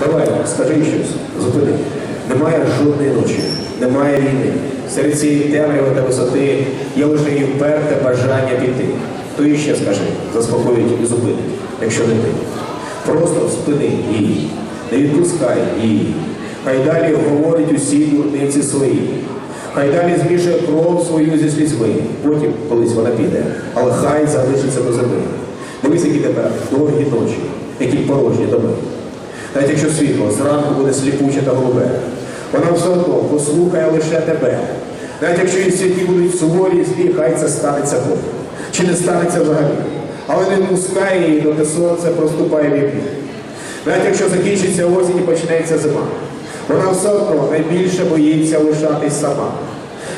Давай, скажи щось, зупини. Немає жодної ночі, немає війни. Серед цієї темряви та висоти є лише і вперте бажання піти. То і ще скажи, заспокоїть і зупинить, якщо не ти. Просто спини її, не відпускай її. Хай далі говорить усі дурниці свої. Хай далі змішує кров свою зі слізьми. Потім колись вона піде, але хай залишиться до зими. Дивись, які тепер довгі ночі, які порожні доми. Навіть якщо світло зранку буде сліпуче та голубе, вона все одно послухає лише тебе. Навіть якщо її святі будуть суворі злі, хай це станеться потім. Чи не станеться взагалі. Але не впускає її, доки сонце проступає в. Навіть якщо закінчиться осінь і почнеться зима, вона все одно найбільше боїться лишатись сама.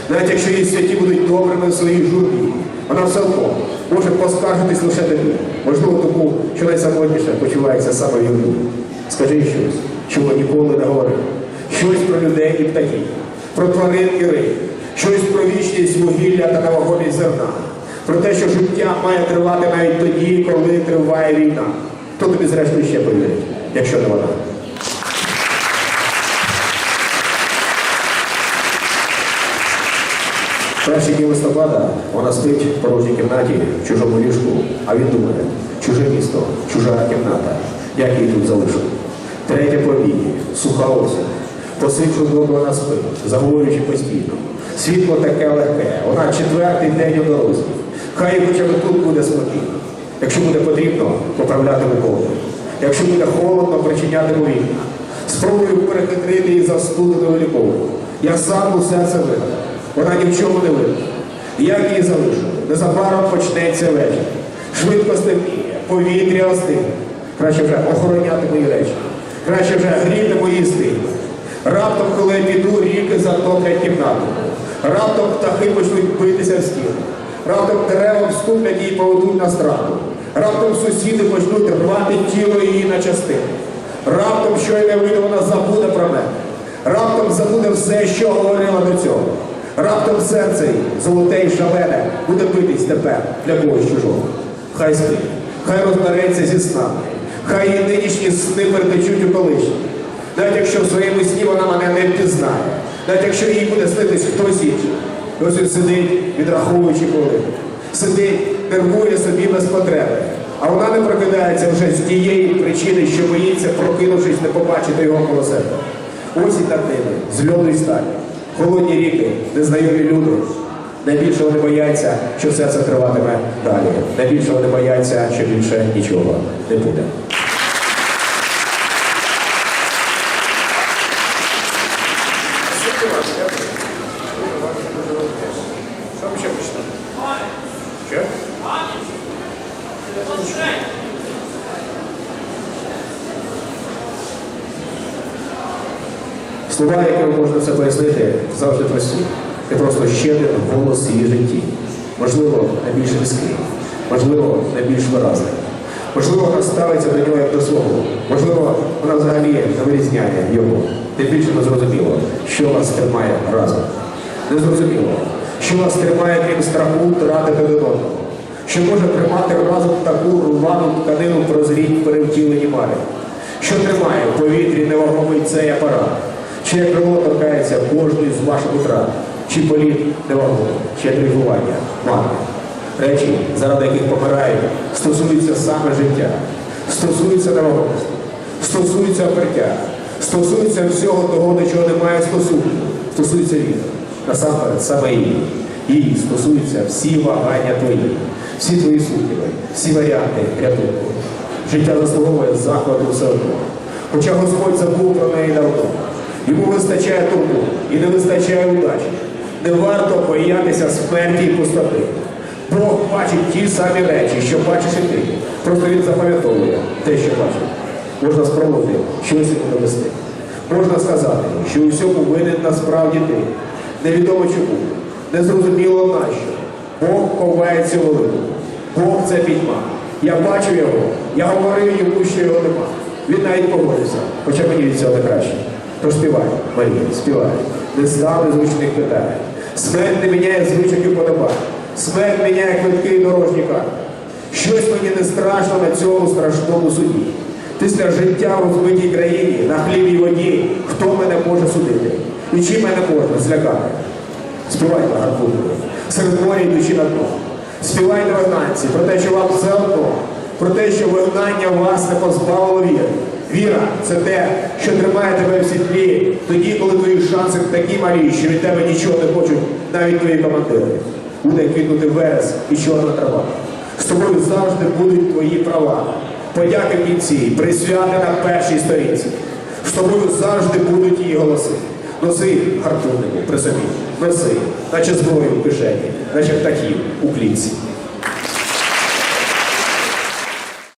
Навіть якщо її святі будуть добрими в своїй журбі, вона все одно може поскаржитись лише тобі. Можливо, тому, що найсамотніше почувається саме любі. Скажи щось, чого ніколи не говорив. Щось про людей і птахів, про тварин і риб, щось про вічність вугілля та новогодність зерна, про те, що життя має тривати навіть тоді, коли триває війна. Хто тобі зрештою ще повірить, якщо не вона? Перші дні листопада вона спить в порожній кімнаті в чужому ліжку, а він думає, чуже місто, чужа кімната, як її тут залишу. Третє повії, суха осінь. Посичу доду вона спить, заговорюючи постійно. Світло таке легке, вона четвертий день у дорозі. Хай хоча б тут буде спокійно. Якщо буде потрібно, поправлятиму коло. Якщо буде холодно, причинятиму вікна. Спробую перехитрити її застуденою ліковою. Я сам усе це вигадав. Вона ні в чому не винна. Як її залишу? Незабаром почнеться вечір. Швидко стемніє, повітря остине. Краще вже охороняти мої речі. Краще вже гріти мої стилі. Раптом, коли я піду, ріки затоплять кімнату. Раптом птахи почнуть битися в стіни. Раптом дерева вступлять і поведуть на страту. Раптом сусіди почнуть рвати тіло її на частини. Раптом, що й не вийде, вона забуде про мене. Раптом забуде все, що говорила до цього. Раптом серце її, золоте й шалене, буде битись тепер для когось чужого. Хай спить, хай розбереться зі снами, хай її нинішні сни перетечуть у колишні. Навіть якщо в своєму сні вона мене не впізнає, навіть якщо їй буде снитись хтось інший. Ось він сидить, відраховуючи хвилини. Сидить, нервує собі без потреби. А вона не прокидається вже з тієї причини, що боїться, прокинувшись, не побачити його коло себе. Осінь над ними, з льоду і сталі. Холодні ріки, незнайомі люди. Найбільше вони бояться, що все це триватиме далі. Найбільше вони бояться, що більше нічого не буде. Що ми ще почнемо? Що? Слова, якими можна це пояснити, завжди прості. Це просто ще один голос її житті. Можливо, найбільш різкий, можливо, найбільш виразний. Можливо, вона ставиться до нього як до свого. Можливо, вона взагалі не вирізняє його. Тим більше не зрозуміло, що вас тримає разом. Не зрозуміло, що вас тримає крім страху втратити один одного. Що може тримати разом таку рвану тканину прозріть в перевтіленні мари. Що тримає в повітрі невагомий цей апарат. Чиє крило торкається кожної з ваших утрат, чи політ невагомий, чи дрейфування, марне. Речі, заради яких помирають, стосуються саме життя, стосуються невагомості, стосуються опертя, стосуються всього того, до чого немає стосунку, стосуються віри. Насамперед, саме її. Її стосуються всі вагання твої, всі твої сумніви, всі варіанти рятунку. Життя заслуговує захвату все одно. Хоча Господь забув про неї давно. Йому вистачає турбу і не вистачає удачі. Не варто боятися смерті і пустоти. Бог бачить ті самі речі, що бачиш і ти. Просто він запам'ятовує те, що бачить. Можна спробувати щось йому довести. Можна сказати, що у всьому винен насправді ти. Невідомо чому, незрозуміло нащо. Бог ховає цю велику. Бог це пітьма. Я бачу його, я говорив йому, що його нема. Він навіть погодився, хоча мені від цього не краще. Тож співай, Марія, співай. Не стави звичних питань. Смерть не міняє звичок і подобань. Смерть міняє квитки і дорожні карти. Щось мені не страшно на цьому страшному суді. Після життя в розбитій країні на хлібі й воді, хто мене може судити? І чим мене можна злякати? Співайте гарбузку, серед моря йдучи на дно. Співайте вигнанці про те, що вам все одно, про те, що вигнання вас не позбавило віри. Віра це те, що тримає тебе в світлі, тоді, коли твої шанси такі малі, що від тебе нічого не хочуть навіть твої командири. Буде квітнути верес і чорна трава. З тобою завжди будуть твої права. Подяки в кінці, присвяти на першій сторінці. З тобою завжди будуть її голоси. Носи гарпуннику при собі, носи, наче зброю в кишені, наче птахів у клітці.